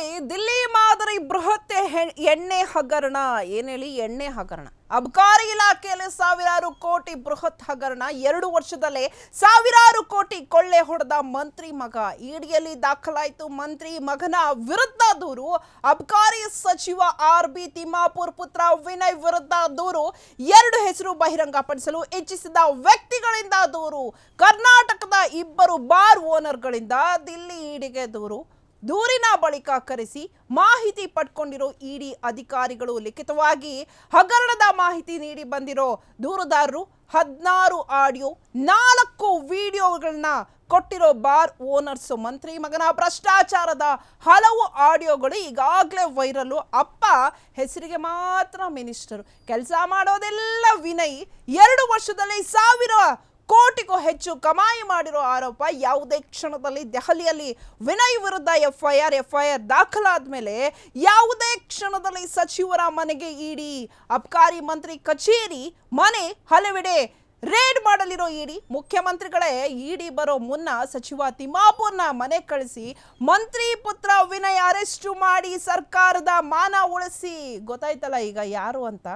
ಏನೇಳಿ ದಿಲ್ಲಿ ಮಾದರಿ ಬೃಹತ್ ಎಣ್ಣೆ ಹಗರಣ. ಏನೇಳಿ ಎಣ್ಣೆ ಹಗರಣ. ಅಬಕಾರಿ ಇಲಾಖೆಯಲ್ಲಿ ಸಾವಿರಾರು ಕೋಟಿ ಬೃಹತ್ ಹಗರಣ. ಎರಡು ವರ್ಷದಲ್ಲೇ ಸಾವಿರಾರು ಕೋಟಿ ಕೊಳ್ಳೆ ಹೊಡೆದ ಮಂತ್ರಿ ಮಗ. ಇಡಿಯಲ್ಲಿ ದಾಖಲಾಯಿತು, ಮಂತ್ರಿ ಮಗನ ವಿರುದ್ಧ ದೂರು. ಅಬಕಾರಿ ಸಚಿವ ಆರ್ ಬಿ ತಿಮ್ಮಾಪುರ್ ಪುತ್ರ ವಿನಯ್ ವಿರುದ್ಧ ದೂರು. ಎರಡು ಹೆಸರು ಬಹಿರಂಗಪಡಿಸಲು ಇಚ್ಛಿಸಿದ ವ್ಯಕ್ತಿಗಳಿಂದ ದೂರು. ಕರ್ನಾಟಕದ ಇಬ್ಬರು ಬಾರ್ ಓನರ್ಗಳಿಂದ ದಿಲ್ಲಿ ಇಡಿಗೆ ದೂರು. ದೂರಿನ ಬಳಿಕ ಕರೆಸಿ ಮಾಹಿತಿ ಪಡ್ಕೊಂಡಿರೋ ಇಡಿ ಅಧಿಕಾರಿಗಳು ಲಿಖಿತವಾಗಿ ಹಗರಣದ ಮಾಹಿತಿ ನೀಡಿ ಬಂದಿರೋ ದೂರುದಾರರು ಹದಿನಾರು ಆಡಿಯೋ, ನಾಲ್ಕು ವಿಡಿಯೋಗಳನ್ನ ಕೊಟ್ಟಿರೋ ಬಾರ್ ಓನರ್ಸ್ ಮಂತ್ರಿ ಮಗನ ಭ್ರಷ್ಟಾಚಾರದ ಹಲವು ಆಡಿಯೋಗಳು ಈಗಾಗಲೇ ವೈರಲ್ಲು. ಅಪ್ಪ ಹೆಸರಿಗೆ ಮಾತ್ರ ಮಿನಿಸ್ಟರ್. ಕೆಲಸ ಮಾಡೋದೆಲ್ಲ ವಿನಯ್. ಎರಡು ವರ್ಷದಲ್ಲಿ ಸಾವಿರ ಕೋಟಿಗೂ ಹೆಚ್ಚು ಕಮಾಯಿ ಮಾಡಿರೋ ಆರೋಪ ಯಾವುದೇ ಕ್ಷಣದಲ್ಲಿ ದೆಹಲಿಯಲ್ಲಿ ವಿನಯ್ ವಿರುದ್ಧ ಎಫ್ಐಆರ್ ಎಫ್ಐಆರ್ ದಾಖಲಾದ ಮೇಲೆ ಯಾವುದೇ ಕ್ಷಣದಲ್ಲಿ ಸಚಿವರ ಮನೆಗೆ ಇಡಿ, ಅಬ್ಕಾರಿ ಮಂತ್ರಿ ಕಚೇರಿ ಮನೆ ಹಲವೆಡೆ ರೇಡ್ ಮಾಡಲಿರೋ ಇಡಿ. ಮುಖ್ಯಮಂತ್ರಿಗಳೇ ಇಡಿ ಬರೋ ಮುನ್ನ ಸಚಿವ ತಿಮ್ಮಾಪುರ್ನ ಮನೆ ಕಳಿಸಿ ಮಂತ್ರಿ ಪುತ್ರ ವಿನಯ್ ಅರೆಸ್ಟ್ ಮಾಡಿ ಸರ್ಕಾರದ ಮಾನ ಉಳಿಸಿ. ಗೊತ್ತಾಯ್ತಲ್ಲ ಈಗ ಯಾರು ಅಂತ?